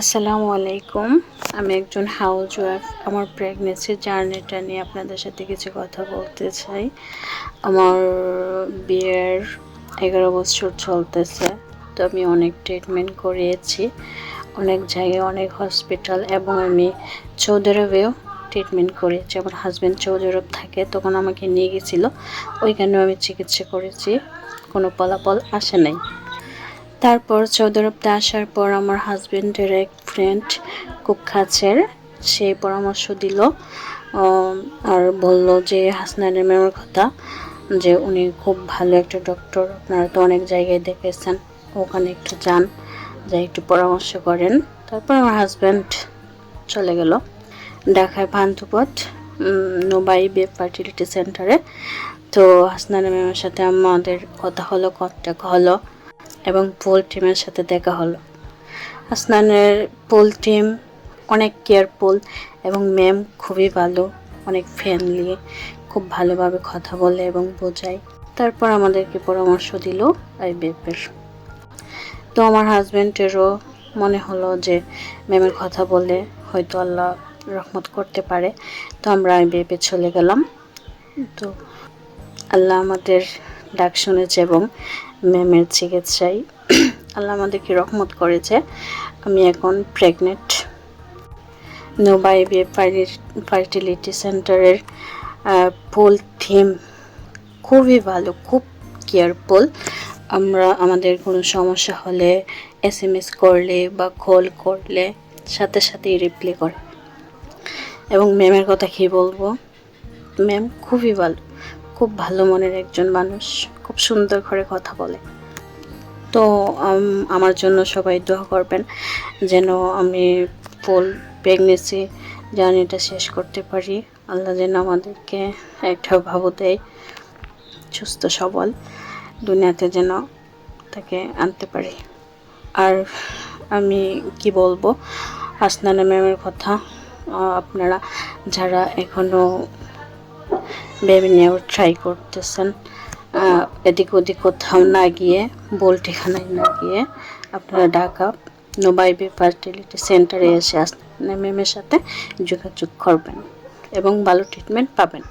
আসসালামু আলাইকুম। আমি একজন হাউস ওয়াইফ আমার প্রেগনেন্সি জার্নিটা নিয়ে আপনাদের সাথে কিছু কথা বলতে চাই। আমার বিয়ের এগারো বছর চলতেছে, তো আমি অনেক ট্রিটমেন্ট করিয়েছি। অনেক জায়গায় অনেক হসপিটাল এবং আমি সৌদি ট্রিটমেন্ট করিয়েছি আমার হাজব্যান্ড আরব থাকে, তখন আমাকে নিয়ে গেছিল। ওইখানেও আমি চিকিৎসা করেছি। কোনো ফলাফল আসে নাই। তারপর সৌদি আসার পর আমার হাজবেন্ডের এক ফ্রেন্ড খুব সে পরামর্শ দিল আর বলল যে হাসনানের ম্যামের কথা, যে উনি খুব ভালো একটা ডক্টর আপনারা তো অনেক জায়গায় দেখেছেন, ওখানে একটু যান, যাই একটু পরামর্শ করেন। তারপর আমার হাজব্যান্ড চলে গেল, ঢাকায় পান্থপথ নোবাই বে ফার্টিলিটি সেন্টারে। তো হাসনানের ম্যামের সাথে আমাদের কথা হলো কন্ট্যাক্ট হলো এবং পোল টিমের সাথে দেখা হলো। আসনানের পোল টিম অনেক কেয়ারফুল এবং ম্যাম খুবই ভালো, অনেক ফ্রেন্ডলি খুব ভালোভাবে কথা বলে এবং বোঝায়। তারপর আমাদেরকে পরামর্শ দিল আইবিএফের। তো আমার হাজব্যান্ডেরও মনে হলো যে ম্যামের কথা বলে হয়তো আল্লাহ রহমত করতে পারে। তো আমরা আই আইবিএফে চলে গেলাম। তো আল্লাহ আমাদের ডাক শুনেছে এবং ম্যামের চিকিৎসায়। আল্লাহ আমাদেরকে রহমত করেছে। আমি এখন প্রেগনেন্ট নোবাই ফার্টিলিটি সেন্টারের ফুল থিম খুবই ভালো, খুব কেয়ারফুল আমরা, আমাদের কোনো সমস্যা হলে এস এম এস করলে বা কল করলে সাথে সাথেই রিপ্লাই করে। এবং ম্যামের কথা কী বলব? ম্যাম খুবই ভালো। খুব ভালো মনের একজন মানুষ, খুব সুন্দর করে কথা বলে। তো আমার জন্য সবাই দোয়া করবেন যেন আমি ফুল প্রেগনেন্সি জার্নিটা শেষ করতে পারি। আল্লাহ যেন আমাদেরকে একটা ভাবো দেয়, সুস্থ, সবল দুনিয়াতে যেন তাকে আনতে পারি। আর আমি কি বলব, হাসনানা ম্যামের কথা আপনারা যারা এখনও বেবি নেওয়ার ট্রাই করতেছেন। এদিক ওদিক কোথাও না গিয়ে বল ঠিকানায় না গিয়ে আপনারা ঢাকা নোবাইবি ফার্টিলিটি সেন্টারে এসে আসেন মেমের সাথে যোগাযোগ করবেন এবং ভালো ট্রিটমেন্ট পাবেন।